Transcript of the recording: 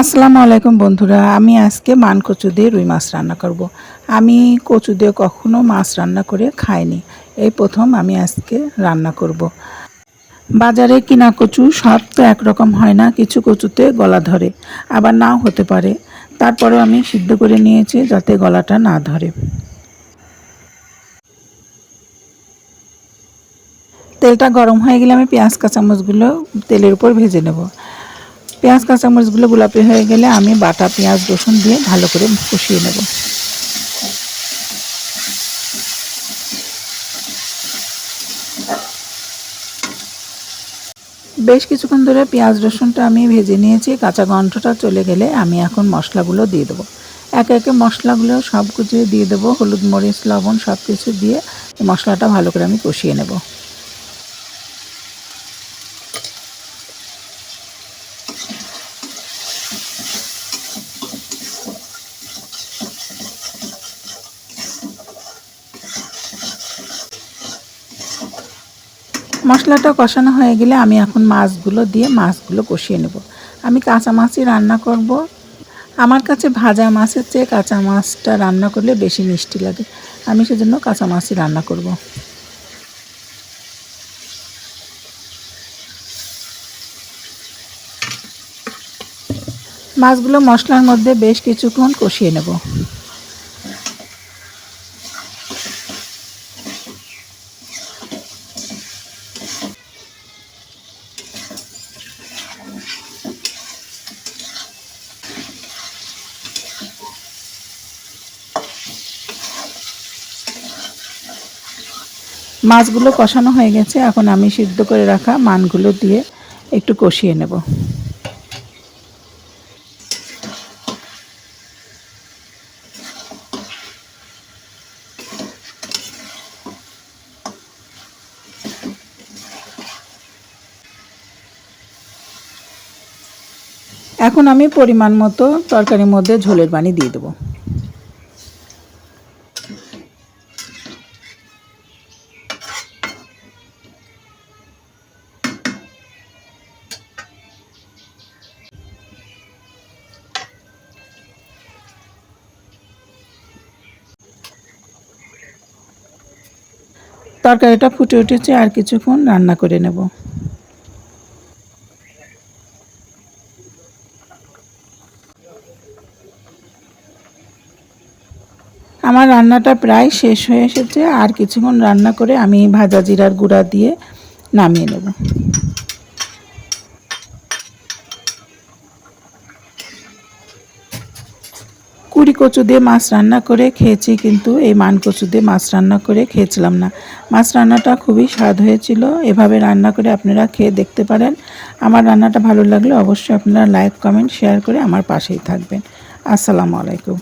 আসসালামু আলাইকুম বন্ধুরা, আমি আজকে মান কচু দিয়ে রুই মাছ রান্না করব। আমি কচু দিয়ে কখনো মাছ রান্না করে খাইনি, এই প্রথম আমি আজকে রান্না করব। বাজারে কিনা কচু সব তো একরকম হয় না, কিছু কচুতে গলা ধরে, আবার নাও হতে পারে তারপরেও আমি সিদ্ধ করে নিয়েছি যাতে গলাটা না ধরে তেলটা গরম হয়ে গেলে আমি পেঁয়াজ কাঁচামচগুলো তেলের উপর ভেজে নেব পেঁয়াজ কাঁচামরিচগুলো গোলাপি হয়ে গেলে আমি বাটা পেঁয়াজ, রসুন দিয়ে ভালো করে কষিয়ে নেব। বেশ কিছুক্ষণ ধরে পেঁয়াজ, রসুনটা আমি ভেজে নিয়েছি। কাঁচা গন্ধটা চলে গেলে আমি এখন মশলাগুলো দিয়ে দেবো। একে একে মশলাগুলো সব কিছু দিয়ে দেবো। হলুদ, মরিচ, লবণ সব কিছু দিয়ে মশলাটা ভালো করে আমি কষিয়ে নেব। মশলাটা কষানো হয়ে গেলে আমি এখন মাছগুলো দিয়ে মাছগুলো কষিয়ে নেব। আমি কাঁচা মাছই রান্না করব। আমার কাছে ভাজা মাছের চেয়ে কাঁচা মাছটা রান্না করলে বেশি মিষ্টি লাগে। আমি সেজন্য কাঁচা মাছই রান্না করব। মাছগুলো মশলার মধ্যে বেশ কিছুক্ষণ কষিয়ে নেব। মাছগুলো কষানো হয়ে গেছে। এখন আমি সিদ্ধ করে রাখা মানগুলো দিয়ে একটু কষিয়ে নেব। এখন আমি পরিমাণ মতো তরকারির মধ্যে ঝোলের পানি দিয়ে দেবো। তরকারিটা ফুটে উঠেছে, আর কিছুক্ষণ রান্না করে নেব। আমার রান্নাটা প্রায় শেষ হয়ে এসেছে, আর কিছুক্ষণ রান্না করে আমি ভাজা জিরার গুঁড়া দিয়ে নামিয়ে নেব। কুড়ি কচু দিয়ে মাছ রান্না করে খেয়েছি, কিন্তু এই মান কচু দিয়ে মাছ রান্না করে খেয়েছিলাম না। মাছ রান্নাটা খুবই স্বাদ হয়েছিল। এভাবে রান্না করে আপনারা খেয়ে দেখতে পারেন। আমার রান্নাটা ভালো লাগলে অবশ্যই আপনারা লাইক, কমেন্ট, শেয়ার করে আমার পাশেই থাকবেন। আসসালামু আলাইকুম।